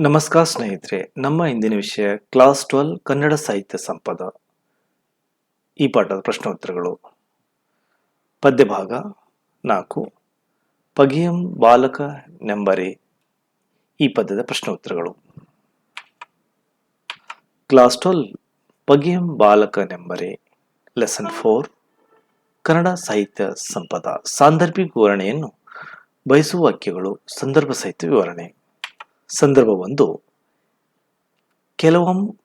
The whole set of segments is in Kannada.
ನಮಸ್ಕಾರ ಸ್ನೇಹಿತರೆ, ನಮ್ಮ ಇಂದಿನ ವಿಷಯ ಕ್ಲಾಸ್ ಟ್ವೆಲ್ ಕನ್ನಡ ಸಾಹಿತ್ಯ ಸಂಪದ. ಈ ಪಾಠದ ಪ್ರಶ್ನೋತ್ತರಗಳು. ಪದ್ಯ ಭಾಗ ನಾಲ್ಕು. ಪಗಿಯಂ ಬಾಲಕ ನೆಂಬರೆ. ಈ ಪದ್ಯದ ಪ್ರಶ್ನೋತ್ತರಗಳು. ಕ್ಲಾಸ್ ಟ್ವೆಲ್ ಪಗಿಯಂ ಬಾಲಕ ನೆಂಬರೆ. ಲೆಸನ್ ಫೋರ್ ಕನ್ನಡ ಸಾಹಿತ್ಯ ಸಂಪದ. ಸಾಂದರ್ಭಿಕ ವಿವರಣೆಯನ್ನು ಬಯಸುವ ವಾಕ್ಯಗಳು, ಸಂದರ್ಭ ಸಹಿತ ವಿವರಣೆ. ಸಂದರ್ಭ ಒಂದು ಕೆಲವಂ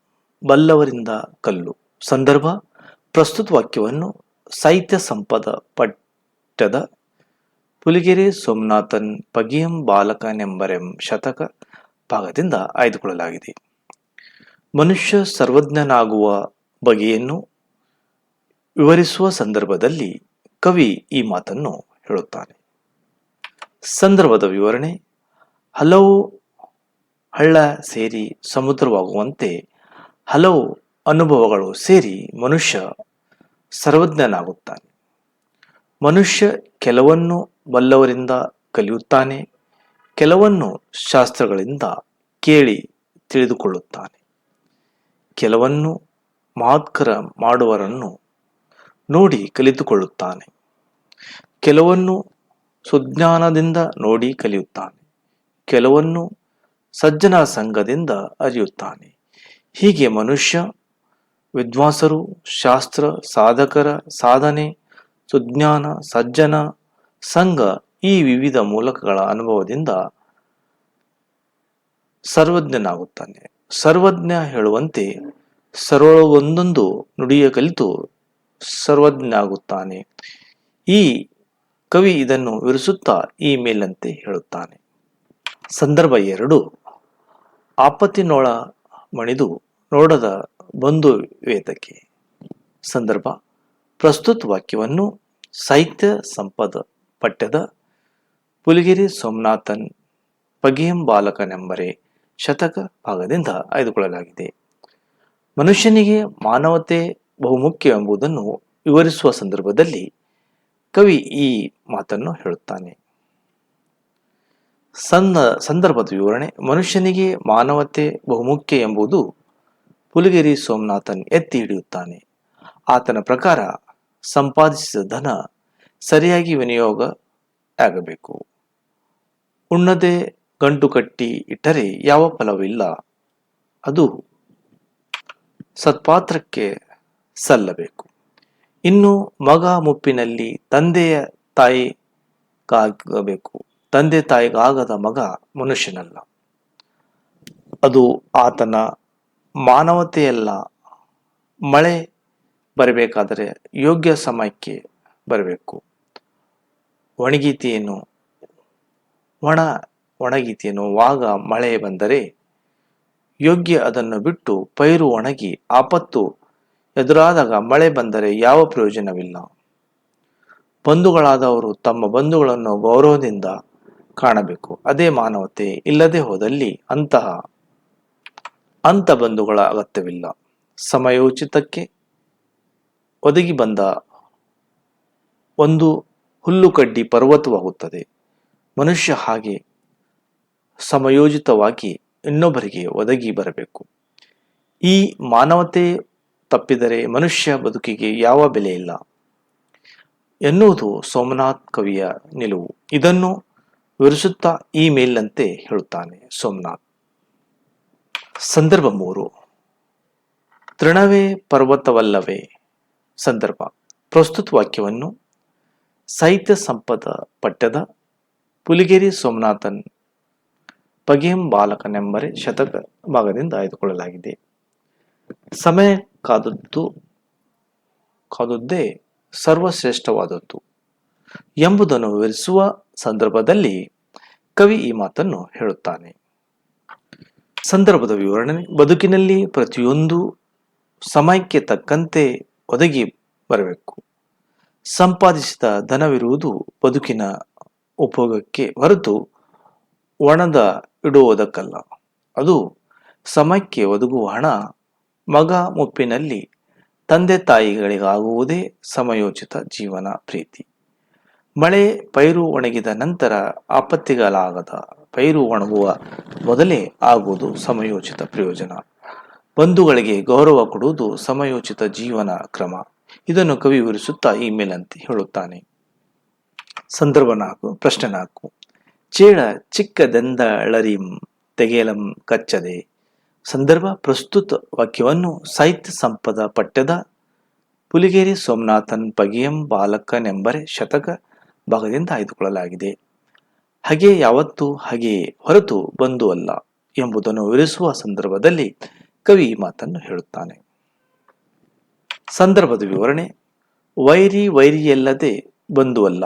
ಬಲ್ಲವರಿಂದ ಕಲ್ಲು. ಸಂದರ್ಭ, ಪ್ರಸ್ತುತ ವಾಕ್ಯವನ್ನು ಸಾಹಿತ್ಯ ಸಂಪದ ಪಟ್ಟದ ಪುಲಿಗೆರೆ ಸೋಮನಾಥನ್ ಪಗಿಯಂ ಬಾಲಕನೆಂಬರೆಂ ಶತಕ ಭಾಗದಿಂದ ಆಯ್ದುಕೊಳ್ಳಲಾಗಿದೆ. ಮನುಷ್ಯ ಸರ್ವಜ್ಞನಾಗುವ ಬಗೆಯನ್ನು ವಿವರಿಸುವ ಸಂದರ್ಭದಲ್ಲಿ ಕವಿ ಈ ಮಾತನ್ನು ಹೇಳುತ್ತಾನೆ. ಸಂದರ್ಭದ ವಿವರಣೆ, ಹಲವು ಹಳ್ಳ ಸೇರಿ ಸಮುದ್ರವಾಗುವಂತೆ ಹಲವು ಅನುಭವಗಳು ಸೇರಿ ಮನುಷ್ಯ ಸರ್ವಜ್ಞನಾಗುತ್ತಾನೆ. ಮನುಷ್ಯ ಕೆಲವನ್ನು ಬಲ್ಲವರಿಂದ ಕಲಿಯುತ್ತಾನೆ, ಕೆಲವನ್ನು ಶಾಸ್ತ್ರಗಳಿಂದ ಕೇಳಿ ತಿಳಿದುಕೊಳ್ಳುತ್ತಾನೆ. ಕೆಲವನ್ನು ಮಾತ್ಕರ ಮಾಡುವರನ್ನು ನೋಡಿ ಕಲಿತುಕೊಳ್ಳುತ್ತಾನೆ. ಕೆಲವನ್ನು ಸುಜ್ಞಾನದಿಂದ ನೋಡಿ ಕಲಿಯುತ್ತಾನೆ. ಕೆಲವನ್ನು ಸಜ್ಜನ ಸಂಘದಿಂದ ಅರಿಯುತ್ತಾನೆ. ಹೀಗೆ ಮನುಷ್ಯ, ವಿದ್ವಾಂಸರು, ಶಾಸ್ತ್ರ, ಸಾಧಕರ ಸಾಧನೆ, ಸುಜ್ಞಾನ, ಸಜ್ಜನ ಸಂಘ ಈ ವಿವಿಧ ಮೂಲಕಗಳ ಅನುಭವದಿಂದ ಸರ್ವಜ್ಞನಾಗುತ್ತಾನೆ. ಸರ್ವಜ್ಞ ಹೇಳುವಂತೆ ಸರ್ವೊಂದೊಂದು ನುಡಿಯ ಕಲಿತು ಸರ್ವಜ್ಞನಾಗುತ್ತಾನೆ. ಈ ಕವಿ ಇದನ್ನು ವಿವರಿಸುತ್ತಾ ಈ ಮೇಲಂತೆ ಹೇಳುತ್ತಾನೆ. ಸಂದರ್ಭ ಎರಡು. ಆಪತ್ತಿನೊಳ ಮಣಿದು ನೋಡದ ಬಂಧು ವೇದಕ್ಕೆ. ಸಂದರ್ಭ, ಪ್ರಸ್ತುತ ವಾಕ್ಯವನ್ನು ಸಾಹಿತ್ಯ ಸಂಪದ ಪಠ್ಯದ ಪುಲಿಗಿರಿ ಸೋಮನಾಥನ್ ಪಗಿಯಂ ಬಾಲಕನೆಂಬರೆ ಶತಕ ಭಾಗದಿಂದ ಆಯ್ದುಕೊಳ್ಳಲಾಗಿದೆ. ಮನುಷ್ಯನಿಗೆ ಮಾನವತೆ ಬಹುಮುಖ್ಯ ಎಂಬುದನ್ನು ವಿವರಿಸುವ ಸಂದರ್ಭದಲ್ಲಿ ಕವಿ ಈ ಮಾತನ್ನು ಹೇಳುತ್ತಾನೆ. ಸಂದ ಸಂದರ್ಭದ ವಿವರಣೆ. ಮನುಷ್ಯನಿಗೆ ಮಾನವತೆ ಬಹುಮುಖ್ಯ ಎಂಬುದು ಪುಲಿಗೆರಿ ಸೋಮನಾಥನ್ ಎತ್ತಿ ಹಿಡಿಯುತ್ತಾನೆ. ಆತನ ಪ್ರಕಾರ ಸಂಪಾದಿಸಿದ ಧನ ಸರಿಯಾಗಿ ವಿನಿಯೋಗ ಆಗಬೇಕು. ಉಣ್ಣದೆ ಗಂಟು ಕಟ್ಟಿ ಇಟ್ಟರೆ ಯಾವ ಫಲವಿಲ್ಲ. ಅದು ಸತ್ಪಾತ್ರಕ್ಕೆ ಸಲ್ಲಬೇಕು. ಇನ್ನು ಮಗ ಮುಪ್ಪಿನಲ್ಲಿ ತಂದೆಯ ತಾಯಿಗಾಗಬೇಕು. ತಂದೆ ತಾಯಿಗಾಗದ ಮಗ ಮನುಷ್ಯನಲ್ಲ. ಅದು ಆತನ ಮಾನವತೆಯಲ್ಲ. ಮಳೆ ಬರಬೇಕಾದರೆ ಯೋಗ್ಯ ಸಮಯಕ್ಕೆ ಬರಬೇಕು. ಒಣಗೀತಿಯನ್ನು, ಒಣ, ಒಣಗೀತಿಯನ್ನು ವಾಗ ಮಳೆ ಬಂದರೆ ಯೋಗ್ಯ ಅದನ್ನು ಬಿಟ್ಟು ಪೈರು ಒಣಗಿ ಆಪತ್ತು ಎದುರಾದಾಗ ಮಳೆ ಬಂದರೆ ಯಾವ ಪ್ರಯೋಜನವಿಲ್ಲ. ಬಂಧುಗಳಾದವರು ತಮ್ಮ ಬಂಧುಗಳನ್ನು ಗೌರವದಿಂದ ಕಾಣಬೇಕು. ಅದೇ ಮಾನವತೆ ಇಲ್ಲದೆ ಹೋದಲ್ಲಿ ಅಂತಹ ಅಂತ ಬಂಧುಗಳ ಅಗತ್ಯವಿಲ್ಲ ಸಮಯೋಚಿತಕ್ಕೆ ಒದಗಿ ಬಂದ ಒಂದು ಹುಲ್ಲುಕಡ್ಡಿ ಪರ್ವತವಾಗುತ್ತದೆ. ಮನುಷ್ಯ ಹಾಗೆ ಸಮಯೋಜಿತವಾಗಿ ಇನ್ನೊಬ್ಬರಿಗೆ ಒದಗಿ ಬರಬೇಕು. ಈ ಮಾನವತೆ ತಪ್ಪಿದರೆ ಮನುಷ್ಯ ಬದುಕಿಗೆ ಯಾವ ಬೆಲೆ ಇಲ್ಲ. ಎನ್ನುವುದು ಸೋಮನಾಥ್ ಕವಿಯ ನಿಲುವು. ಇದನ್ನು ವಿವರಿಸುತ್ತಾ ಈ ಮೇಲಿನಂತೆ ಹೇಳುತ್ತಾನೆ ಸೋಮನಾಥ್. ಸಂದರ್ಭ ಮೂರು. ತೃಣವೇ ಪರ್ವತವಲ್ಲವೇ? ಸಂದರ್ಭ. ಪ್ರಸ್ತುತ ವಾಕ್ಯವನ್ನು ಸಾಹಿತ್ಯ ಸಂಪದ ಪಠ್ಯದ ಪುಲಿಗೇರಿ ಸೋಮನಾಥನ್ ಪಗೇಂ ಬಾಲಕನೆಂಬರೆ ಶತಕ ಭಾಗದಿಂದ ಆಯ್ದುಕೊಳ್ಳಲಾಗಿದೆ. ಸಮಯ ಕಾದದ್ದು, ಕಾದದ್ದೇ ಸರ್ವಶ್ರೇಷ್ಠವಾದದ್ದು ಎಂಬುದನ್ನು ವಿವರಿಸುವ ಸಂದರ್ಭದಲ್ಲಿ ಕವಿ ಈ ಮಾತನ್ನು ಹೇಳುತ್ತಾನೆ. ಸಂದರ್ಭದ ವಿವರಣೆ, ಬದುಕಿನಲ್ಲಿ ಪ್ರತಿಯೊಂದು ಸಮಯಕ್ಕೆ ತಕ್ಕಂತೆ ಒದಗಿ ಬರಬೇಕು. ಸಂಪಾದಿಸಿದ ಧನವಿರುವುದು ಬದುಕಿನ ಉಪಯೋಗಕ್ಕೆ ಹೊರತು ಒಣದ ಇಡುವುದಕ್ಕಲ್ಲ. ಅದು ಸಮಯಕ್ಕೆ ಒದಗುವ ಹಣ, ಮಗ ಮುಪ್ಪಿನಲ್ಲಿ ತಂದೆ ತಾಯಿಗಳಿಗಾಗುವುದೇ ಸಮಯೋಚಿತ ಜೀವನ ಪ್ರೀತಿ. ಮಳೆ ಪೈರು ಒಣಗಿದ ನಂತರ ಆಪತ್ತಿಗಾಲಾಗದ ಪೈರು ಒಣಗುವ ಮೊದಲೇ ಆಗುವುದು ಸಮಯೋಚಿತ ಪ್ರಯೋಜನ. ಬಂಧುಗಳಿಗೆ ಗೌರವ ಕೊಡುವುದು ಸಮಯೋಚಿತ ಜೀವನ ಕ್ರಮ. ಇದನ್ನು ಕವಿ ವಿವರಿಸುತ್ತಾ ಈ ಮೇಲಂತೆ ಹೇಳುತ್ತಾನೆ. ಸಂದರ್ಭ ನಾಲ್ಕು, ಪ್ರಶ್ನೆ ನಾಲ್ಕು. ಚೇಳ ಚಿಕ್ಕದೆಂದಳರಿಂ ತೆಗೆಯಲಂ ಕಚ್ಚದೆ. ಸಂದರ್ಭ, ಪ್ರಸ್ತುತ ವಾಕ್ಯವನ್ನು ಸಾಹಿತ್ಯ ಸಂಪದ ಪಠ್ಯದ ಪುಲಿಗೇರಿ ಸೋಮನಾಥನ್ ಪಗಿಯಂ ಬಾಲಕನೆಂಬರೆ ಶತಕ ಭಾಗದಿಂದ ಆಯ್ದುಕೊಳ್ಳಲಾಗಿದೆ. ಹಾಗೆ ಯಾವತ್ತು ಹಾಗೆಯೇ ಹೊರತು ಬಂದು ಅಲ್ಲ ಎಂಬುದನ್ನು ವಿವರಿಸುವ ಸಂದರ್ಭದಲ್ಲಿ ಕವಿ ಈ ಮಾತನ್ನು ಹೇಳುತ್ತಾನೆ. ಸಂದರ್ಭದ ವಿವರಣೆ, ವೈರಿ ವೈರಿಯಲ್ಲದೆ ಬಂದು ಅಲ್ಲ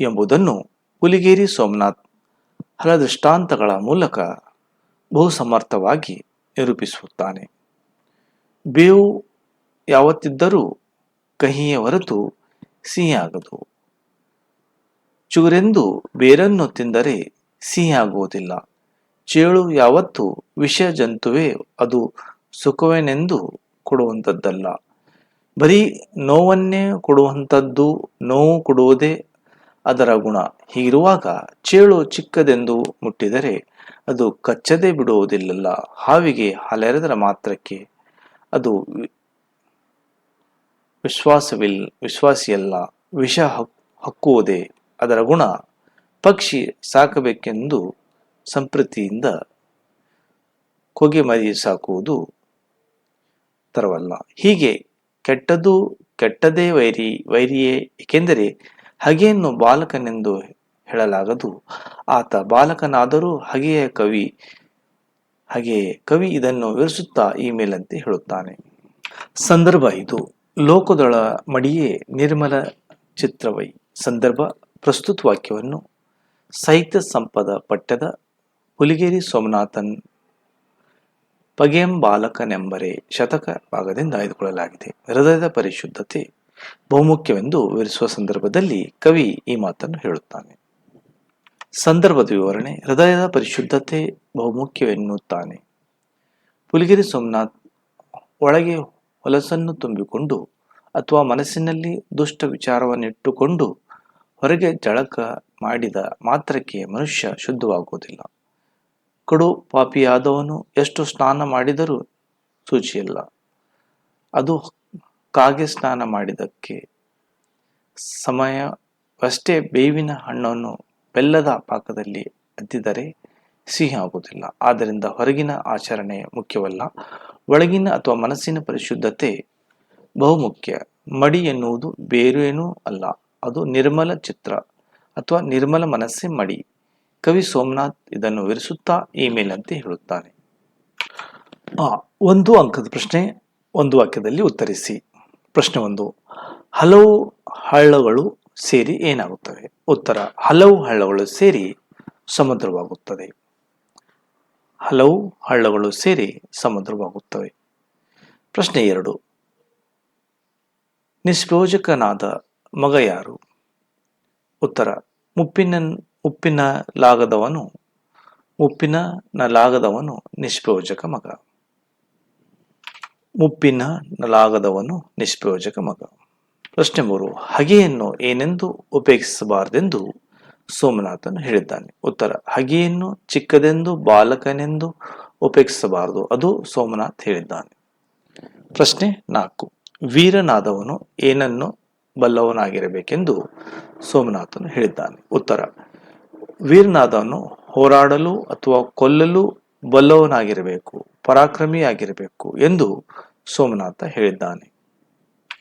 ಎಂಬುದನ್ನು ಹುಲಿಗೇರಿ ಸೋಮನಾಥ್ ಹಲ ದೃಷ್ಟಾಂತಗಳ ಮೂಲಕ ಬಹು ಸಮರ್ಥವಾಗಿ ನಿರೂಪಿಸುತ್ತಾನೆ. ಬೇವು ಯಾವತ್ತಿದ್ದರೂ ಕಹಿಯ ಹೊರತು ಸಿಹಿಯಾಗದು. ಚುಗುರೆಂದು ಬೇರನ್ನು ತಿಂದರೆ ಸಿಹಿಯಾಗುವುದಿಲ್ಲ. ಚೇಳು ಯಾವತ್ತು ವಿಷ ಜಂತುವೇ ಅದು ಸುಖವೇನೆಂದು ಕೊಡುವಂಥದ್ದಲ್ಲ. ಬರೀ ನೋವನ್ನೇ ಕೊಡುವಂಥದ್ದು, ನೋವು ಕೊಡುವುದೇ ಅದರ ಗುಣ. ಹೀಗಿರುವಾಗ ಚೇಳು ಚಿಕ್ಕದೆಂದು ಮುಟ್ಟಿದರೆ ಅದು ಕಚ್ಚದೆ ಬಿಡುವುದಿಲ್ಲಲ್ಲ. ಹಾವಿಗೆ ಹಲೆರೆದರ ಮಾತ್ರಕ್ಕೆ ಅದು ವಿಶ್ವಾಸವಿಲ್, ವಿಶ್ವಾಸಿಯಲ್ಲ. ವಿಷ ಹಕ್- ಹಕ್ಕುವುದೇ. ಅದರ ಗುಣ ಪಕ್ಷಿ ಸಾಕಬೇಕೆಂದು ಸಂಪ್ರತಿಯಿಂದ ಕೊಗೆ ಮರಿ ಸಾಕುವುದು ತರವಲ್ಲ. ಹೀಗೆ ಕೆಟ್ಟದ್ದು ಕೆಟ್ಟದೇ ವೈರಿ, ವೈರಿಯೇ, ಏಕೆಂದರೆ ಹಗೆಯನ್ನು ಬಾಲಕನೆಂದು ಹೇಳಲಾಗದು. ಆತ ಬಾಲಕನಾದರೂ ಹಗೆಯ ಕವಿ ಹಾಗೆ ಕವಿ ಇದನ್ನು ವಿವರಿಸುತ್ತಾ ಈ ಮೇಲಂತೆ ಹೇಳುತ್ತಾನೆ. ಸಂದರ್ಭ ಇದು. ಲೋಕದೊಳ ಮಡಿಯೇ ನಿರ್ಮಲ ಚಿತ್ರವೈ. ಸಂದರ್ಭ ಪ್ರಸ್ತುತ ವಾಕ್ಯವನ್ನು ಸಾಹಿತ್ಯ ಸಂಪದ ಪಠ್ಯದ ಹುಲಿಗೇರಿ ಸೋಮನಾಥನ್ ಪಗೆಂ ಬಾಲಕನೆಂಬರೆ ಶತಕ ಭಾಗದಿಂದ ಆಯ್ದುಕೊಳ್ಳಲಾಗಿದೆ. ಹೃದಯದ ಪರಿಶುದ್ಧತೆ ಬಹುಮುಖ್ಯವೆಂದು ವಿವರಿಸುವ ಸಂದರ್ಭದಲ್ಲಿ ಕವಿ ಈ ಮಾತನ್ನು ಹೇಳುತ್ತಾನೆ. ಸಂದರ್ಭದ ವಿವರಣೆ, ಹೃದಯದ ಪರಿಶುದ್ಧತೆ ಬಹುಮುಖ್ಯವೆನ್ನುತ್ತಾನೆ. ಪುಲಿಗಿರಿ ಸೋಮನಾಥ್ ಒಳಗೆ ಹೊಲಸನ್ನು ತುಂಬಿಕೊಂಡು ಅಥವಾ ಮನಸ್ಸಿನಲ್ಲಿ ದುಷ್ಟ ವಿಚಾರವನ್ನಿಟ್ಟುಕೊಂಡು ಹೊರಗೆ ಜಳಕ ಮಾಡಿದ ಮಾತ್ರಕ್ಕೆ ಮನುಷ್ಯ ಶುದ್ಧವಾಗುವುದಿಲ್ಲ. ಕಡು ಪಾಪಿಯಾದವನು ಎಷ್ಟು ಸ್ನಾನ ಮಾಡಿದರೂ ಸೂಚಿಯಲ್ಲ. ಅದು ಕಾಗೆ ಸ್ನಾನ ಮಾಡಿದಕ್ಕೆ ಸಮಯವಷ್ಟೇ ಬೇವಿನ ಹಣ್ಣನ್ನು ಬೆಲ್ಲದ ಪಾಕದಲ್ಲಿ ಅದ್ದಿದರೆ ಸಿಹಿ ಆಗುವುದಿಲ್ಲ. ಆದ್ದರಿಂದ ಹೊರಗಿನ ಆಚರಣೆ ಮುಖ್ಯವಲ್ಲ. ಒಳಗಿನ ಅಥವಾ ಮನಸ್ಸಿನ ಪರಿಶುದ್ಧತೆ ಬಹುಮುಖ್ಯ. ಮಡಿ ಎನ್ನುವುದು ಬೇರೇನೂ ಅಲ್ಲ. ಅದು ನಿರ್ಮಲ ಚಿತ್ರ ಅಥವಾ ನಿರ್ಮಲ ಮನಸ್ಸೆ ಮಡಿ. ಕವಿ ಸೋಮನಾಥ್ ಇದನ್ನು ವಿವರಿಸುತ್ತಾ ಈ ಮೇಲಂತೆ ಹೇಳುತ್ತಾನೆ. ಒಂದು ಅಂಕದ ಪ್ರಶ್ನೆ ಒಂದು ವಾಕ್ಯದಲ್ಲಿ ಉತ್ತರಿಸಿ. ಪ್ರಶ್ನೆ ಒಂದು, ಹಲವು ಹಳ್ಳಗಳು ಸೇರಿ ಏನಾಗುತ್ತವೆ? ಉತ್ತರ, ಹಲವು ಹಳ್ಳಗಳು ಸೇರಿ ಸಮುದ್ರವಾಗುತ್ತದೆ. ಹಲವು ಹಳ್ಳಗಳು ಸೇರಿ ಸಮುದ್ರವಾಗುತ್ತವೆ. ಪ್ರಶ್ನೆ ಎರಡು, ನಿಷ್ಪ್ರಯೋಜಕನಾದ ಮಗ ಯಾರು? ಉತ್ತರ ಮುಪ್ಪಿನ ಉಪ್ಪಿನ ಲಾಗದವನು ಉಪ್ಪಿನ ನಲಾಗದವನು ನಿಷ್ಪ್ರಯೋಜಕ ಮಗ. ಉಪ್ಪಿನ ನಲಾಗದವನು ನಿಷ್ಪ್ರಯೋಜಕ ಮಗ. ಪ್ರಶ್ನೆ ಮೂರು, ಹಗೆಯನ್ನು ಏನೆಂದು ಉಪೇಕ್ಷಿಸಬಾರದೆಂದು ಸೋಮನಾಥನು ಹೇಳಿದ್ದಾನೆ. ಉತ್ತರ, ಹಗೆಯನ್ನು ಚಿಕ್ಕದೆಂದು ಬಾಲಕನೆಂದು ಉಪೇಕ್ಷಿಸಬಾರದು, ಅದು ಸೋಮನಾಥ್ ಹೇಳಿದ್ದಾನೆ. ಪ್ರಶ್ನೆ ನಾಲ್ಕು, ವೀರನಾದವನು ಏನನ್ನು ಬಲ್ಲವನಾಗಿರಬೇಕೆಂದು ಸೋಮನಾಥನು ಹೇಳಿದ್ದಾನೆ. ಉತ್ತರ ವೀರನಾದವನು ಹೋರಾಡಲು ಅಥವಾ ಕೊಲ್ಲಲು ಬಲ್ಲವನಾಗಿರಬೇಕು, ಪರಾಕ್ರಮಿಯಾಗಿರಬೇಕು ಎಂದು ಸೋಮನಾಥ ಹೇಳಿದ್ದಾನೆ.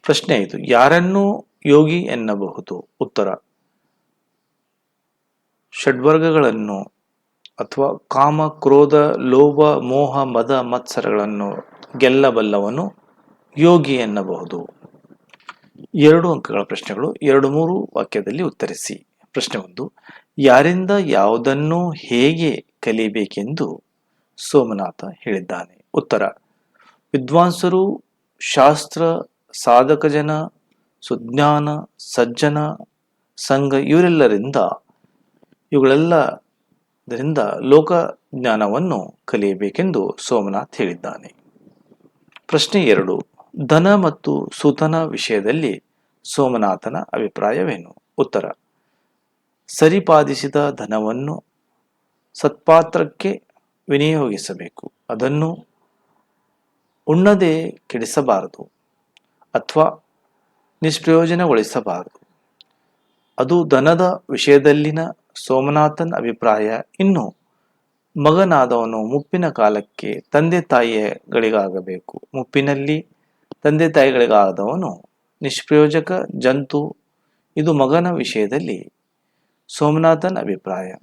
ಪ್ರಶ್ನೆ ಇದು, ಯಾರನ್ನು ಯೋಗಿ ಎನ್ನಬಹುದು? ಉತ್ತರ, ಷಡ್ವರ್ಗಗಳನ್ನು ಅಥವಾ ಕಾಮ, ಕ್ರೋಧ, ಲೋಭ, ಮೋಹ, ಮದ, ಮತ್ಸರಗಳನ್ನು ಗೆಲ್ಲಬಲ್ಲವನು ಯೋಗಿ ಎನ್ನಬಹುದು. ಎರಡು ಅಂಕಗಳ ಪ್ರಶ್ನೆಗಳು, ಎರಡು ಮೂರು ವಾಕ್ಯದಲ್ಲಿ ಉತ್ತರಿಸಿ. ಪ್ರಶ್ನೆ ಒಂದು, ಯಾರಿಂದ ಯಾವುದನ್ನು ಹೇಗೆ ಕಲಿಯಬೇಕೆಂದು ಸೋಮನಾಥ ಹೇಳಿದ್ದಾನೆ. ಉತ್ತರ, ವಿದ್ವಾಂಸರು, ಶಾಸ್ತ್ರ, ಸಾಧಕ ಜನ, ಸುಜ್ಞಾನ, ಸಜ್ಜನ, ಸಂಘ, ಇವರೆಲ್ಲರಿಂದ ಇವುಗಳೆಲ್ಲದರಿಂದ ಲೋಕ ಜ್ಞಾನವನ್ನು ಕಲಿಯಬೇಕೆಂದು ಸೋಮನಾಥ್ ಹೇಳಿದ್ದಾನೆ. ಪ್ರಶ್ನೆ ಎರಡು ಧನ ಮತ್ತು ಸುತನ ವಿಷಯದಲ್ಲಿ ಸೋಮನಾಥನ ಅಭಿಪ್ರಾಯವೇನು? ಉತ್ತರ ಸರಿಪಾದಿಸಿದ ಧನವನ್ನು ಸತ್ಪಾತ್ರಕ್ಕೆ ವಿನಿಯೋಗಿಸಬೇಕು. ಅದನ್ನು ಉಣ್ಣದೆ ಕೆಡಿಸಬಾರದು ಅಥವಾ ನಿಷ್ಪ್ರಯೋಜನಗೊಳಿಸಬಾರದು. ಅದು ಧನದ ವಿಷಯದಲ್ಲಿನ ಸೋಮನಾಥನ್ ಅಭಿಪ್ರಾಯ. ಇನ್ನು, ಮಗನಾದವನು ಮುಪ್ಪಿನ ಕಾಲಕ್ಕೆ ತಂದೆ ತಾಯಿಗಳಿಗಾಗಬೇಕು ಮುಪ್ಪಿನಲ್ಲಿ ತಂದೆ ತಾಯಿಗಳಿಗಾದವನು ನಿಷ್ಪ್ರಯೋಜಕ, ಜಂತು, ಇದು ಮಗನ ವಿಷಯದಲ್ಲಿ ಸೋಮನಾಥನ್ ಅಭಿಪ್ರಾಯ.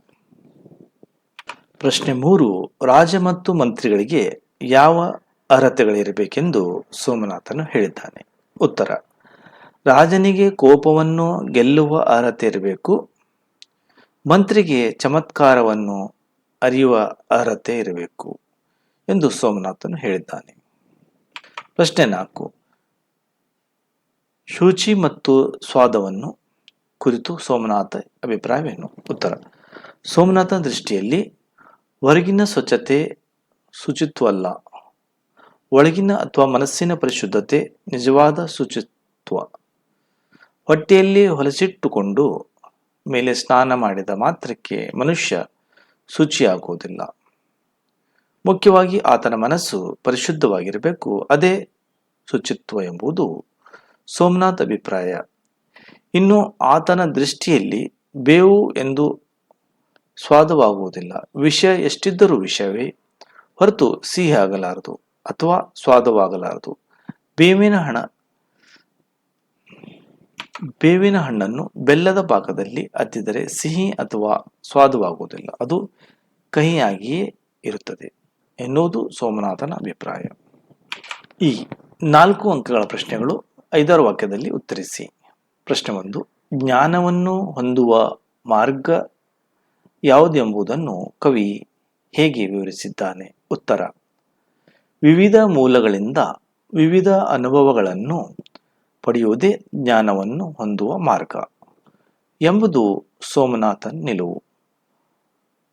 ಪ್ರಶ್ನೆ ಮೂರು, ರಾಜ ಮತ್ತು ಮಂತ್ರಿಗಳಿಗೆ ಯಾವ ಅರ್ಹತೆಗಳಿರಬೇಕೆಂದು ಸೋಮನಾಥನು ಹೇಳಿದ್ದಾನೆ. ಉತ್ತರ, ರಾಜನಿಗೆ ಕೋಪವನ್ನು ಗೆಲ್ಲುವ ಅರ್ಹತೆ ಇರಬೇಕು, ಮಂತ್ರಿಗೆ ಚಮತ್ಕಾರವನ್ನು ಅರಿಯುವ ಅರ್ಹತೆ ಇರಬೇಕು ಎಂದು ಸೋಮನಾಥನು ಹೇಳಿದ್ದಾನೆ. ಪ್ರಶ್ನೆ ನಾಲ್ಕು. ಶುಚಿ ಮತ್ತು ಸ್ವಾದವನ್ನು ಕುರಿತು ಸೋಮನಾಥ ಅಭಿಪ್ರಾಯವೇನು? ಉತ್ತರ. ಸೋಮನಾಥನ ದೃಷ್ಟಿಯಲ್ಲಿ ಹೊರಗಿನ ಸ್ವಚ್ಛತೆ ಶುಚಿತ್ವಲ್ಲ ಒಳಗಿನ ಅಥವಾ ಮನಸ್ಸಿನ ಪರಿಶುದ್ಧತೆ ನಿಜವಾದ ಶುಚಿತ್ವ. ಹೊಟ್ಟೆಯಲ್ಲಿ ಹೊಲಸಿಟ್ಟುಕೊಂಡು ಮೇಲೆ ಸ್ನಾನ ಮಾಡಿದ ಮಾತ್ರಕ್ಕೆ ಮನುಷ್ಯ ಶುಚಿಯಾಗುವುದಿಲ್ಲ. ಮುಖ್ಯವಾಗಿ ಆತನ ಮನಸ್ಸು ಪರಿಶುದ್ಧವಾಗಿರಬೇಕು. ಅದೇ ಶುಚಿತ್ವ ಎಂಬುದು ಸೋಮನಾಥ್ ಅಭಿಪ್ರಾಯ. ಇನ್ನು ಆತನ ದೃಷ್ಟಿಯಲ್ಲಿ ಬೇವು ಎಂದು ಸ್ವಾದವಾಗುವುದಿಲ್ಲ. ವಿಷಯ ಎಷ್ಟಿದ್ದರೂ ವಿಷಯವೇ. ಹೊರತು ಸಿಹಿ ಆಗಲಾರದು ಅಥವಾ ಸ್ವಾದವಾಗಲಾರದು. ಬೇವಿನ ಹಣ, ಬೇವಿನ ಹಣ್ಣನ್ನು ಬೆಲ್ಲದ ಪಾಕದಲ್ಲಿ ಅತ್ತಿದರೆ ಸಿಹಿ ಅಥವಾ ಸ್ವಾದವಾಗುವುದಿಲ್ಲ. ಅದು ಕಹಿಯಾಗಿಯೇ ಇರುತ್ತದೆ. ಎನ್ನುವುದು ಸೋಮನಾಥನ ಅಭಿಪ್ರಾಯ. ಈ ನಾಲ್ಕು ಅಂಕಗಳ ಪ್ರಶ್ನೆಗಳು ಐದಾರು ವಾಕ್ಯದಲ್ಲಿ ಉತ್ತರಿಸಿ. ಪ್ರಶ್ನೆ ಒಂದು, ಜ್ಞಾನವನ್ನು ಹೊಂದುವ ಮಾರ್ಗ ಯಾವುದೆಂಬುದನ್ನು ಕವಿ ಹೇಗೆ ವಿವರಿಸಿದ್ದಾನೆ? ಉತ್ತರ, ವಿವಿಧ ಮೂಲಗಳಿಂದ ವಿವಿಧ ಅನುಭವಗಳನ್ನು ಪಡೆಯುವುದೇ ಜ್ಞಾನವನ್ನು ಹೊಂದುವ ಮಾರ್ಗ ಎಂಬುದು ಸೋಮನಾಥನ್ ನಿಲುವು.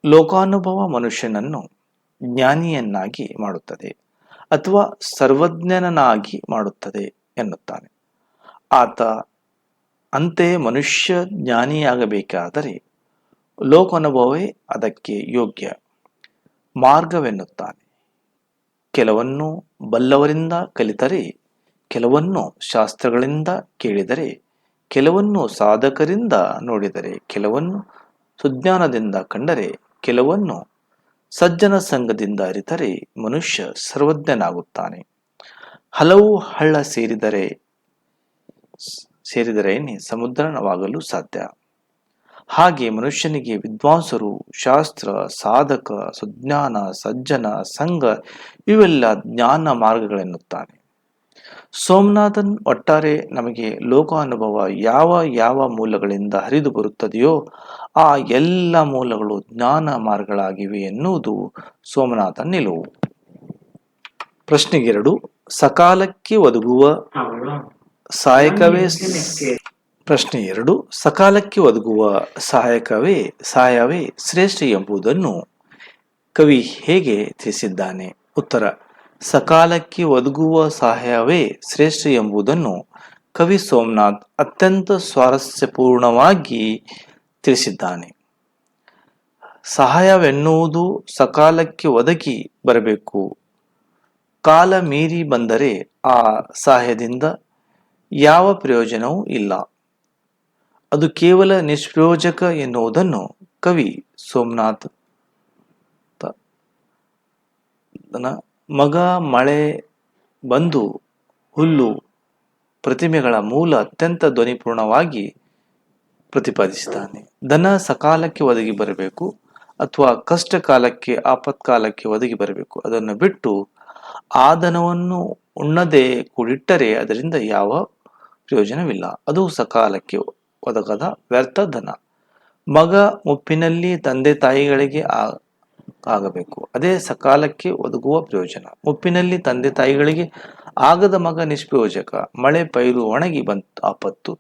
ಲೋಕಾನುಭವ ಮನುಷ್ಯನನ್ನು ಜ್ಞಾನಿಯನ್ನಾಗಿ ಮಾಡುತ್ತದೆ ಅಥವಾ ಸರ್ವಜ್ಞನಾಗಿ ಮಾಡುತ್ತದೆ ಎನ್ನುತ್ತಾನೆ. ಆತ ಅಂತೆ ಮನುಷ್ಯ ಜ್ಞಾನಿಯಾಗಬೇಕಾದರೆ ಲೋಕಾನುಭವವೇ ಅದಕ್ಕೆ ಯೋಗ್ಯ ಮಾರ್ಗವೆನ್ನುತ್ತಾನೆ. ಕೆಲವನ್ನು ಬಲ್ಲವರಿಂದ ಕಲಿತರೆ, ಕೆಲವನ್ನು ಶಾಸ್ತ್ರಗಳಿಂದ ಕೇಳಿದರೆ, ಕೆಲವನ್ನು ಸಾಧಕರಿಂದ ನೋಡಿದರೆ, ಕೆಲವನ್ನು ಸುಜ್ಞಾನದಿಂದ ಕಂಡರೆ, ಕೆಲವನ್ನು ಸಜ್ಜನ ಸಂಘದಿಂದ ಅರಿತರೆ ಮನುಷ್ಯ ಸರ್ವಜ್ಞನಾಗುತ್ತಾನೆ. ಹಲವು ಹಳ್ಳ ಸೇರಿದರೆ ಸೇರಿದರೇನೆ ಸಮುದ್ರನವಾಗಲು ಸಾಧ್ಯ. ಹಾಗೆ ಮನುಷ್ಯನಿಗೆ ವಿದ್ವಾಂಸರು, ಶಾಸ್ತ್ರ, ಸಾಧಕ, ಸುಜ್ಞಾನ, ಸಜ್ಜನ, ಸಂಘ ಇವೆಲ್ಲ ಜ್ಞಾನ ಮಾರ್ಗಗಳೆನ್ನುತ್ತಾನೆ. ಸೋಮನಾಥನ್ ಒಟ್ಟಾರೆ ನಮಗೆ ಲೋಕಾನುಭವ ಯಾವ ಯಾವ ಮೂಲಗಳಿಂದ ಹರಿದು ಬರುತ್ತದೆಯೋ ಆ ಎಲ್ಲ ಮೂಲಗಳು ಜ್ಞಾನ ಮಾರ್ಗಗಳಾಗಿವೆ ಎನ್ನುವುದು ಸೋಮನಾಥ ನಿಲುವು. ಪ್ರಶ್ನೆಗೆರಡು ಸಕಾಲಕ್ಕೆ ಒದಗುವ ಸಹಾಯಕವೇ ಪ್ರಶ್ನೆ ಎರಡು, ಸಕಾಲಕ್ಕೆ ಒದಗುವ ಸಹಾಯಕವೇ, ಸಹಾಯವೇ ಶ್ರೇಷ್ಠ ಎಂಬುದನ್ನು ಕವಿ ಹೇಗೆ ತಿಳಿಸಿದ್ದಾನೆ? ಉತ್ತರ, ಸಕಾಲಕ್ಕೆ ಒದಗುವ ಸಹಾಯವೇ ಶ್ರೇಷ್ಠ ಎಂಬುದನ್ನು ಕವಿ ಸೋಮನಾಥ್ ಅತ್ಯಂತ ಸ್ವಾರಸ್ಯಪೂರ್ಣವಾಗಿ ತಿಳಿಸಿದ್ದಾನೆ. ಸಹಾಯವೆನ್ನುವುದು ಸಕಾಲಕ್ಕೆ ಒದಗಿ ಬರಬೇಕು. ಕಾಲ ಮೀರಿ ಬಂದರೆ ಆ ಸಹಾಯದಿಂದ ಯಾವ ಪ್ರಯೋಜನವೂ ಇಲ್ಲ. ಅದು ಕೇವಲ ನಿಷ್ಪ್ರಯೋಜಕ ಎನ್ನುವುದನ್ನು ಕವಿ ಸೋಮನಾಥ್ ಮಗ ಮಳೆ ಬಂದು ಹುಲ್ಲು ಪ್ರತಿಮೆಗಳ ಮೂಲ ಅತ್ಯಂತ ಧ್ವನಿಪೂರ್ಣವಾಗಿ ಪ್ರತಿಪಾದಿಸಿದ್ದಾನೆ ಧನ ಸಕಾಲಕ್ಕೆ ಒದಗಿ ಬರಬೇಕು ಅಥವಾ ಕಷ್ಟ ಕಾಲಕ್ಕೆ ಆಪತ್ಕಾಲಕ್ಕೆ ಒದಗಿ ಬರಬೇಕು. ಅದನ್ನು ಬಿಟ್ಟು ಆ ಧನವನ್ನು ಉಣ್ಣದೆ ಕೂಡಿಟ್ಟರೆ ಅದರಿಂದ ಯಾವ ಪ್ರಯೋಜನವಿಲ್ಲ. ಅದು ಸಕಾಲಕ್ಕೆ ಒದಗದ ವ್ಯರ್ಥ ಧನ. ಮಗ ಮುಪ್ಪಿನಲ್ಲಿ ತಂದೆ ತಾಯಿಗಳಿಗೆ ಆಗಬೇಕು. ಅದೇ ಸಕಾಲಕ್ಕೆ ಒದಗುವ ಪ್ರಯೋಜನ. ಮುಪ್ಪಿನಲ್ಲಿ ತಂದೆ ತಾಯಿಗಳಿಗೆ ಆಗದ ಮಗ ನಿಷ್ಪ್ರಯೋಜಕ. ಮಳೆ ಪೈರು ಒಣಗಿ ಬಂತು ಆಪತ್ತು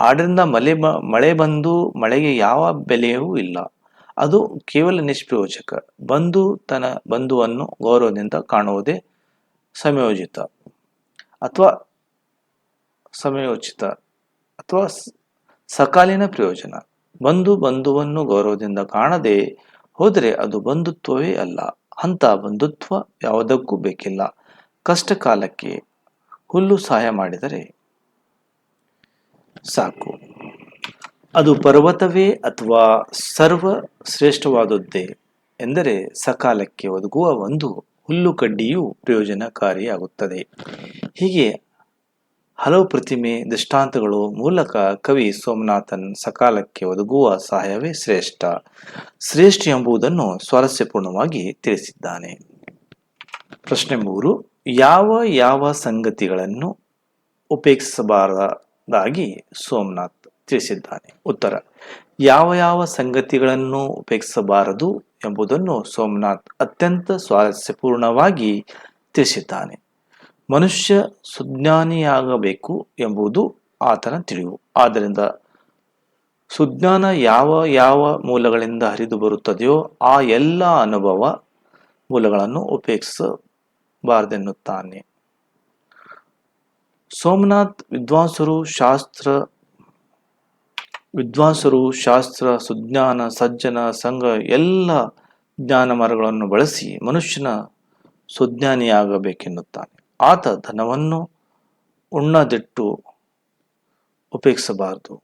ಆದ್ರಿಂದ ಮಳೆ ಬ, ಮಳೆ ಬಂದು ಮಳೆಗೆ ಯಾವ ಬೆಲೆಯೂ ಇಲ್ಲ. ಅದು ಕೇವಲ ನಿಷ್ಪ್ರಯೋಜಕ. ಬಂಧು ತನ್ನ ಬಂಧುವನ್ನು ಗೌರವದಿಂದ ಕಾಣುವುದೇ ಸಮಯೋಚಿತ. ಅಥವಾ ಸಮಯೋಚಿತ. ಅಥವಾ ಸಕಾಲೀನ ಪ್ರಯೋಜನ. ಬಂಧು ಬಂಧುವನ್ನು ಗೌರವದಿಂದ ಕಾಣದೆ ಹೋದರೆ ಅದು ಬಂಧುತ್ವವೇ ಅಲ್ಲ. ಅಂತ ಬಂಧುತ್ವ ಯಾವುದಕ್ಕೂ ಬೇಕಿಲ್ಲ. ಕಷ್ಟ ಕಾಲಕ್ಕೆ ಹುಲ್ಲು ಸಹಾಯ ಮಾಡಿದರೆ ಸಾಕು. ಅದು ಪರ್ವತವೇ ಅಥವಾ ಸರ್ವ ಶ್ರೇಷ್ಠವಾದದ್ದೇ ಎಂದರೆ ಸಕಾಲಕ್ಕೆ ಒದಗುವ ಒಂದು ಹುಲ್ಲು ಕಡ್ಡಿಯು ಪ್ರಯೋಜನಕಾರಿಯಾಗುತ್ತದೆ. ಹೀಗೆ ಹಲವು ಪ್ರತಿಮೆ, ದೃಷ್ಟಾಂತಗಳು ಮೂಲಕ ಕವಿ ಸೋಮನಾಥನ್ ಸಕಾಲಕ್ಕೆ ಒದಗುವ ಸಹಾಯವೇ ಶ್ರೇಷ್ಠ. ಶ್ರೇಷ್ಠ ಎಂಬುದನ್ನು ಸ್ವಾರಸ್ಯಪೂರ್ಣವಾಗಿ ತಿಳಿಸಿದ್ದಾನೆ. ಪ್ರಶ್ನೆ ಮೂರು, ಯಾವ ಯಾವ ಸಂಗತಿಗಳನ್ನು ಉಪೇಕ್ಷಿಸಬಾರದಾಗಿ ಸೋಮನಾಥ್ ತಿಳಿಸಿದ್ದಾನೆ. ಉತ್ತರ, ಯಾವ ಯಾವ ಸಂಗತಿಗಳನ್ನು ಉಪೇಕ್ಷಿಸಬಾರದು ಎಂಬುದನ್ನು ಸೋಮನಾಥ್ ಅತ್ಯಂತ ಸ್ವಾರಸ್ಯಪೂರ್ಣವಾಗಿ ತಿಳಿಸಿದ್ದಾನೆ. ಮನುಷ್ಯ ಸುಜ್ಞಾನಿಯಾಗಬೇಕು ಎಂಬುದು ಆತನ ತಿಳಿವು. ಆದ್ದರಿಂದ ಸುಜ್ಞಾನ ಯಾವ ಯಾವ ಮೂಲಗಳಿಂದ ಹರಿದು ಬರುತ್ತದೆಯೋ ಆ ಎಲ್ಲ ಅನುಭವ ಮೂಲಗಳನ್ನು ಉಪೇಕ್ಷಿಸಬಾರದೆನ್ನುತ್ತಾನೆ. ಸೋಮನಾಥ್ ವಿದ್ವಾಂಸರು ಶಾಸ್ತ್ರ ವಿದ್ವಾಂಸರು ಶಾಸ್ತ್ರ, ಸುಜ್ಞಾನ, ಸಜ್ಜನ, ಸಂಘ, ಎಲ್ಲ ಜ್ಞಾನ ಮರಗಳನ್ನು ಬಳಸಿ ಮನುಷ್ಯನ ಸುಜ್ಞಾನಿಯಾಗಬೇಕೆನ್ನುತ್ತಾನೆ ಆತ ಧನವನ್ನು ಉಣ್ಣದಿಟ್ಟು ಉಪಯೋಗಿಸಬಾರದು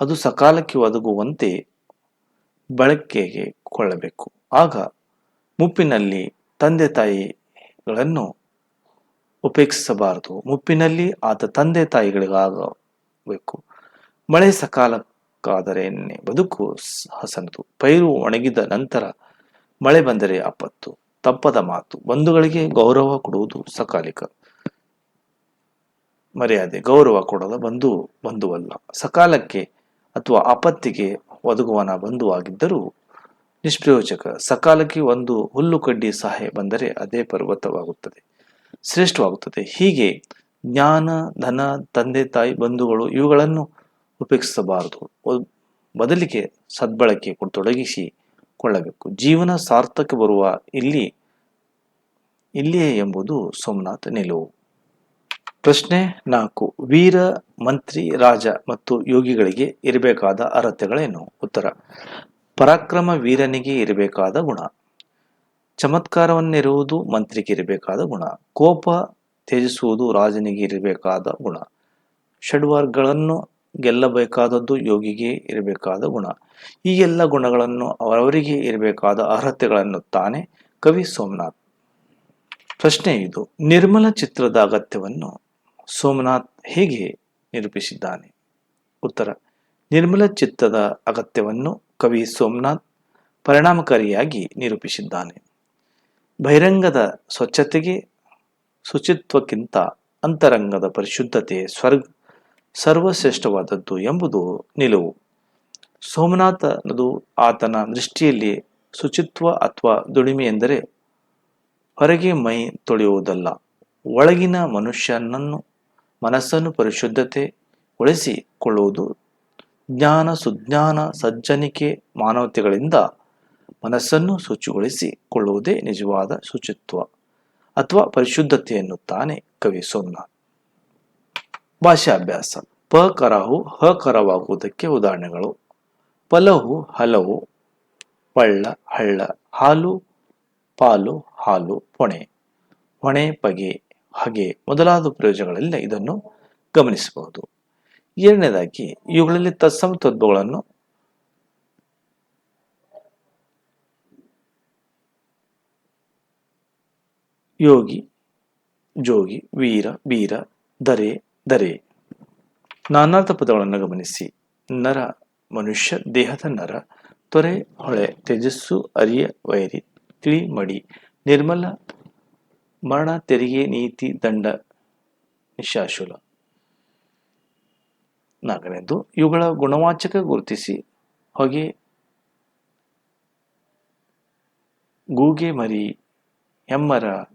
ಅದು ಸಕಾಲಕ್ಕೆ ಒದಗುವಂತೆ ಬಳಕೆಗೆ ಕೊಳ್ಳಬೇಕು. ಆಗ ಮುಪ್ಪಿನಲ್ಲಿ ತಂದೆ ತಾಯಿಗಳನ್ನು ಉಪೇಕ್ಷಿಸಬಾರದು. ಮುಪ್ಪಿನಲ್ಲಿ ಆತ ತಂದೆ ತಾಯಿಗಳಿಗಾಗಬೇಕು. ಮಳೆ ಸಕಾಲಕ್ಕಾದರೇನೆ ಬದುಕು ಹಸನದು. ಪೈರು ಒಣಗಿದ ನಂತರ ಮಳೆ ಬಂದರೆ ಆಪತ್ತು. ತಪ್ಪದ ಮಾತು. ಬಂಧುಗಳಿಗೆ ಗೌರವ ಕೊಡುವುದು ಸಕಾಲಿಕ. ಮರ್ಯಾದೆ. ಗೌರವ ಕೊಡದ ಬಂಧು ಬಂಧುವಲ್ಲ. ಸಕಾಲಕ್ಕೆ ಅಥವಾ ಆಪತ್ತಿಗೆ ಒದಗುವನ ಬಂಧುವಾಗಿದ್ದರೂ ನಿಷ್ಪ್ರಯೋಜಕ. ಸಕಾಲಕ್ಕೆ ಒಂದು ಹುಲ್ಲು ಕಡ್ಡಿ ಸಹಾಯ ಬಂದರೆ ಅದೇ ಪರ್ವತವಾಗುತ್ತದೆ. ಶ್ರೇಷ್ಠವಾಗುತ್ತದೆ. ಹೀಗೆ ಜ್ಞಾನ, ಧನ, ತಂದೆ, ತಾಯಿ, ಬಂಧುಗಳು ಇವುಗಳನ್ನು ಉಪೇಕ್ಷಿಸಬಾರದು ಬದಲಿಗೆ ಸದ್ಬಳಕೆ ತೊಡಗಿಸಿ ಕೊಳ್ಳಬೇಕು. ಜೀವನ ಸಾರ್ಥಕ ಬರುವ ಇಲ್ಲಿ, ಇಲ್ಲಿಯೇ ಎಂಬುದು ಸೋಮನಾಥ್ ನಿಲುವು. ಪ್ರಶ್ನೆ ನಾಲ್ಕು. ವೀರ, ಮಂತ್ರಿ, ರಾಜ ಮತ್ತು ಯೋಗಿಗಳಿಗೆ ಇರಬೇಕಾದ ಅರ್ಹತೆಗಳೇನು? ಉತ್ತರ. ಪರಾಕ್ರಮ ವೀರನಿಗೆ ಇರಬೇಕಾದ ಗುಣ. ಚಮತ್ಕಾರವನ್ನಿರುವುದು ಮಂತ್ರಿಗೆ ಇರಬೇಕಾದ ಗುಣ. ಕೋಪ ತ್ಯಜಿಸುವುದು ರಾಜನಿಗೆ ಇರಬೇಕಾದ ಗುಣ. ಷಡ್ವರ್ಗಳನ್ನು ಗೆಲ್ಲಬೇಕಾದದ್ದು ಯೋಗಿಗೆ ಇರಬೇಕಾದ ಗುಣ. ಈ ಎಲ್ಲ ಗುಣಗಳನ್ನು ಅವರವರಿಗೆ ಇರಬೇಕಾದ ಅರ್ಹತೆಗಳನ್ನು ತಾನೆ ಕವಿ ಸೋಮನಾಥ್. ಪ್ರಶ್ನೆ ಇದು, ನಿರ್ಮಲ ಚಿತ್ರದ ಅಗತ್ಯವನ್ನು ಸೋಮನಾಥ್ ಹೇಗೆ ನಿರೂಪಿಸಿದ್ದಾನೆ? ಉತ್ತರ, ನಿರ್ಮಲ ಚಿತ್ತದ ಅಗತ್ಯವನ್ನು ಕವಿ ಸೋಮನಾಥ್ ಪರಿಣಾಮಕಾರಿಯಾಗಿ ನಿರೂಪಿಸಿದ್ದಾನೆ. ಬಹಿರಂಗದ ಸ್ವಚ್ಛತೆಗೆ ಶುಚಿತ್ವಕ್ಕಿಂತ ಅಂತರಂಗದ ಪರಿಶುದ್ಧತೆ ಸ್ವರ್ಗ ಸರ್ವಶ್ರೇಷ್ಠವಾದದ್ದು ಎಂಬುದು ನಿಲುವು. ಸೋಮನಾಥನದು ಆತನ ದೃಷ್ಟಿಯಲ್ಲಿ ಶುಚಿತ್ವ ಅಥವಾ ದುಡಿಮೆ ಎಂದರೆ ಹೊರಗೆ ಮೈ ತೊಳೆಯುವುದಲ್ಲ. ಒಳಗಿನ ಮನುಷ್ಯನನ್ನು ಮನಸ್ಸನ್ನು ಪರಿಶುದ್ಧತೆ ಉಳಿಸಿಕೊಳ್ಳುವುದು ಜ್ಞಾನ ಸುಜ್ಞಾನ ಸಜ್ಜನಿಕೆ ಮಾನವತೆಗಳಿಂದ ಮನಸ್ಸನ್ನು ಶುಚಿಗೊಳಿಸಿಕೊಳ್ಳುವುದೇ ನಿಜವಾದ ಶುಚಿತ್ವ ಅಥವಾ ಪರಿಶುದ್ಧತೆ ಎನ್ನುತ್ತಾನೆ ಕವಿ ಸೋಮನಾಥ್. ಭಾಷಾಭ್ಯಾಸ. ಹ ಹಕರವಾಗುವುದಕ್ಕೆ ಉದಾಹರಣೆಗಳು. ಪಲಹು, ಹಲವು, ಪಳ್ಳ, ಹಳ್ಳ, ಹಾಲು, ಪಾಲು, ಹಾಲು, ಪೊಣೆ. ಹೊಣೆ ಪಗೆ, ಹಗೆ ಮೊದಲಾದ ಪ್ರಯೋಜನಗಳಲ್ಲಿ. ಇದನ್ನು ಗಮನಿಸಬಹುದು. ಎರಡನೇದಾಗಿ, ಇವುಗಳಲ್ಲಿ ತತ್ಸಮ ತತ್ವಗಳನ್ನು ಯೋಗಿ, ಜೋಗಿ, ವೀರ, ಬೀರ ದರೆ ದರೆ ನಾನಾರ್ಥ ಪದಗಳನ್ನು ಗಮನಿಸಿ. ನರ, ಮನುಷ್ಯ, ದೇಹದ ನರ, ತೊರೆ, ಹೊಳೆ, ತೇಜಸ್ಸು, ಅರಿಯ, ವೈರಿ ತಿಳಿ ಮಡಿ ನಿರ್ಮಲ, ಮರಣ, ತೆರಿಗೆ, ನೀತಿ, ದಂಡ, ನಿಶಾಶುಲ. ನಾಲ್ಕನೇದು ಇವುಗಳ ಗುಣವಾಚಕ ಗುರುತಿಸಿ. ಹೊಗೆ, ಗೂಗೆ ಮರಿ, ಹೆಮ್ಮರ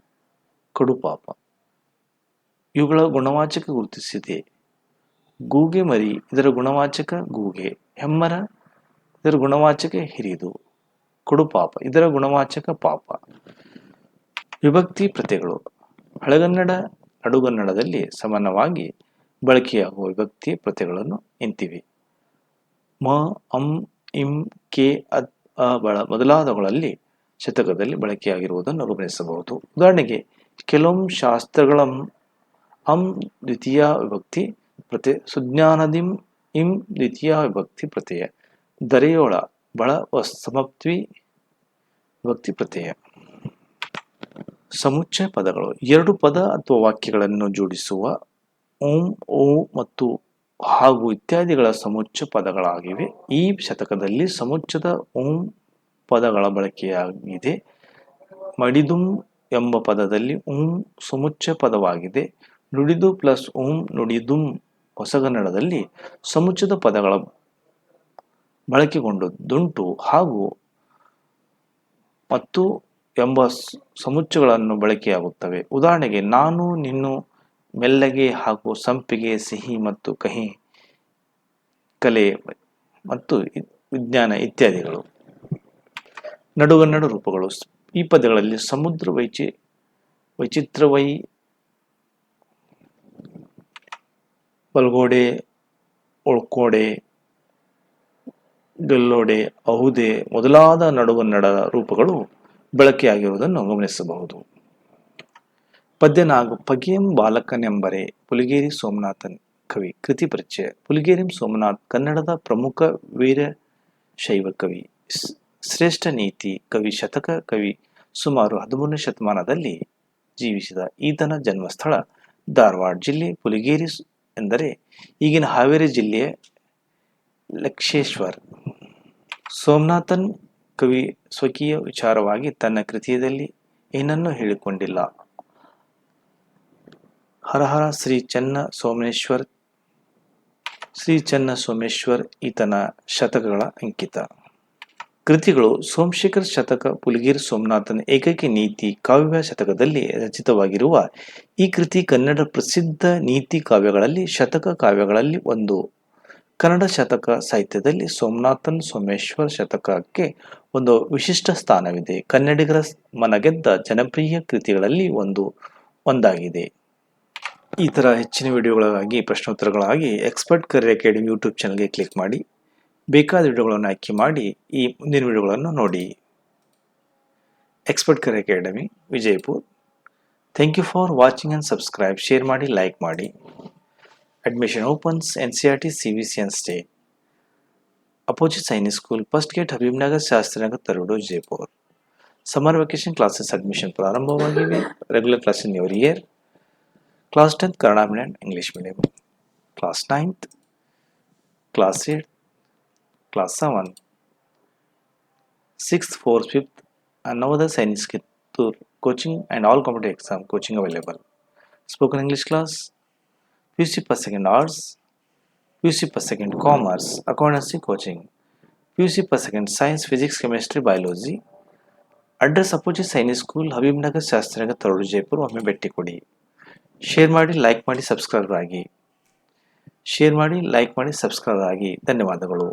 ಕಡುಪಾಪ ಇವುಗಳ ಗುಣವಾಚಕ ಗುರುತಿಸಿದೆ. ಗೂಗೆ ಮರಿ, ಇದರ ಗುಣವಾಚಕ ಗೂಗೆ. ಹೆಮ್ಮರ, ಇದರ ಗುಣವಾಚಕ ಹಿರಿದು. ಕಡುಪಾಪ ಇದರ ಗುಣವಾಚಕ ಪಾಪ. ವಿಭಕ್ತಿ ಪ್ರತ್ಯಗಳು ಹಳೆಗನ್ನಡ, ನಡುಗನ್ನಡದಲ್ಲಿ ಸಮಾನವಾಗಿ ಬಳಕೆಯಾಗುವ ವಿಭಕ್ತಿ ಪ್ರತ್ಯಗಳನ್ನು ಇಂತಿವೆ. ಮ, ಅಂ, ಇಂ, ಕೆ ಅದ್ ಬಳ ಮೊದಲಾದವುಗಳಲ್ಲಿ ಶತಕದಲ್ಲಿ ಬಳಕೆಯಾಗಿರುವುದನ್ನು ಗಮನಿಸಬಹುದು. ಉದಾಹರಣೆಗೆ ಕೆಲವು ಶಾಸ್ತ್ರಗಳಂ ಅಂ ದ್ವಿತೀಯ ವಿಭಕ್ತಿ ಪ್ರತ್ಯಯ. ಸುಜ್ಞಾನದಿಂ ಇಂ ದ್ವಿತೀಯ ವಿಭಕ್ತಿ ಪ್ರತ್ಯಯ. ದರೆಯೋಳ ಬಳ ಸಮಪ್ತಿ ವಿಭಕ್ತಿ ಪ್ರತ್ಯಯ. ಸಮುಚ್ಚಯ ಪದಗಳು ಎರಡು ಪದ ಅಥವಾ ವಾಕ್ಯಗಳನ್ನು ಜೋಡಿಸುವ ಓಂ, ಓ ಮತ್ತು ಹಾಗೂ ಇತ್ಯಾದಿಗಳ ಸಮುಚ್ಚ ಪದಗಳಾಗಿವೆ. ಈ ಶತಕದಲ್ಲಿ ಸಮುಚ್ಚದ ಓಂ ಪದಗಳ ಬಳಕೆಯಾಗಿದೆ. ಮಡಿದುಂ ಎಂಬ ಪದದಲ್ಲಿ ಓಂ ಸಮುಚ್ಚ ಪದವಾಗಿದೆ. ನುಡಿದು ಪ್ಲಸ್ ಓಂ ನುಡಿದುಂ ಹೊಸಗನ್ನಡದಲ್ಲಿ ಸಮುಚ್ಚದ ಪದಗಳ ಬಳಕೆಗೊಂಡದ್ದುಂಟು ಹಾಗೂ ಮತ್ತು ಎಂಬ ಸಮುಚ್ಚಗಳನ್ನು ಬಳಕೆಯಾಗುತ್ತವೆ. ಉದಾಹರಣೆಗೆ, ನಾನು, ನಿನ್ನು, ಮೆಲ್ಲಗೆ ಹಾಗೂ ಸಂಪಿಗೆ, ಸಿಹಿ ಮತ್ತು ಕಹಿ, ಕಲೆ ಮತ್ತು ವಿಜ್ಞಾನ ಇತ್ಯಾದಿಗಳು. ನಡುಗನ್ನಡ ರೂಪಗಳು. ಈ ಪದಗಳಲ್ಲಿ ಸಮುದ್ರ ವೈಚಿ, ವೈಚಿತ್ರವೈ, ಬಲ್ಗೋಡೆ, ಒಳ್ಕೋಡೆ, ಗಲ್ಲೋಡೆ ಅಹುದೆ ಮೊದಲಾದ ನಡುವನ್ನಡ ರೂಪಗಳು ಬಳಕೆಯಾಗಿರುವುದನ್ನು ಗಮನಿಸಬಹುದು. ಪದ್ಯನಾಗು ಪಗೇಮ್ ಬಾಲಕನೆಂಬರೆ ಪುಲಿಗೇರಿ ಸೋಮನಾಥನ್ ಕವಿ. ಕೃತಿ ಪರಿಚಯ. ಪುಲಿಗೇರಿ ಸೋಮನಾಥ್ ಕನ್ನಡದ ಪ್ರಮುಖ ವೀರಶೈವ ಕವಿ. ಶ್ರೇಷ್ಠ ನೀತಿ ಕವಿ ಶತಕ ಕವಿ ಸುಮಾರು ಹದಿಮೂರನೇ ಶತಮಾನದಲ್ಲಿ ಜೀವಿಸಿದ ಈತನ ಜನ್ಮಸ್ಥಳ ಧಾರವಾಡ ಜಿಲ್ಲೆ ಪುಲಿಗೇರಿ ಎಂದರೆ ಈಗಿನ ಹಾವೇರಿ ಜಿಲ್ಲೆಯ ಲಕ್ಷೇಶ್ವರ್. ಸೋಮನಾಥನ್ ಕವಿ ಸ್ವಕೀಯ ವಿಚಾರವಾಗಿ ತನ್ನ ಕೃತಿಯಲ್ಲಿ ಏನನ್ನೂ ಹೇಳಿಕೊಂಡಿಲ್ಲ. ಹರಹರ ಶ್ರೀ ಚನ್ನ ಸೋಮೇಶ್ವರ್, ಶ್ರೀ ಚನ್ನ ಸೋಮೇಶ್ವರ್ ಈತನ ಶತಕಗಳ ಅಂಕಿತ. ಕೃತಿಗಳು ಸೋಮಶೇಖರ್ ಶತಕ, ಪುಲಗಿರ್ ಸೋಮನಾಥನ್ ಏಕೈಕ ನೀತಿ ಕಾವ್ಯ ಶತಕದಲ್ಲಿ ರಚಿತವಾಗಿರುವ ಈ ಕೃತಿ ಕನ್ನಡ ಪ್ರಸಿದ್ಧ ನೀತಿ ಕಾವ್ಯಗಳಲ್ಲಿ ಶತಕ ಕಾವ್ಯಗಳಲ್ಲಿ ಒಂದು. ಕನ್ನಡ ಶತಕ ಸಾಹಿತ್ಯದಲ್ಲಿ ಸೋಮನಾಥನ್ ಸೋಮೇಶ್ವರ್ ಶತಕಕ್ಕೆ ಒಂದು ವಿಶಿಷ್ಟ ಸ್ಥಾನವಿದೆ. ಕನ್ನಡಿಗರ ಮನಗೆದ್ದ ಜನಪ್ರಿಯ ಕೃತಿಗಳಲ್ಲಿ ಒಂದು, ಒಂದಾಗಿದೆ. ಈ ಥರ ಹೆಚ್ಚಿನ ವಿಡಿಯೋಗಳಿಗಾಗಿ ಪ್ರಶ್ನೋತ್ತರಗಳಾಗಿ ಎಕ್ಸ್ಪರ್ಟ್ ಕರಿಯರ್ ಅಕಾಡೆಮಿ ಯೂಟ್ಯೂಬ್ ಚಾನಲ್ಗೆ ಕ್ಲಿಕ್ ಮಾಡಿ. ಬೇಕಾದ ವಿಡಿಯೋಗಳನ್ನು ಆಯ್ಕೆ ಮಾಡಿ ಈ ಮುಂದಿನ ವಿಡಿಯೋಗಳನ್ನು ನೋಡಿ. Expert career academy Vijayapur thank you for watching and subscribe share ಮಾಡಿ ಲೈಕ್ ಮಾಡಿ. Admission opens N C R T C V C N state opposite Sainik school first gate Habibnagar Shastrinagar Tarodu Vijayapur summer vacation classes admission ಪ್ರಾರಂಭವಾಗಿವೆ regular class in your year class tenth Kannada medium English medium class ninth class eight Class seven sixth fourth fifth and Navodaya Science Kittur coaching and all competitive exam coaching available. Spoken English class, PUC per second arts, PUC per second commerce, accountancy coaching, PUC per second science, physics, chemistry, biology. Address opposite Sainik school Habib Nagar Shastrinagar ತರೋಡು Jaipur ಒಮ್ಮೆ ಭೇಟಿ ಕೊಡಿ ಶೇರ್ ಮಾಡಿ ಲೈಕ್ ಮಾಡಿ ಸಬ್ಸ್ಕ್ರೈಬ್ ಆಗಿ ಶೇರ್ ಮಾಡಿ ಲೈಕ್ ಮಾಡಿ ಸಬ್ಸ್ಕ್ರೈಬ್ ಆಗಿ ಧನ್ಯವಾದಗಳು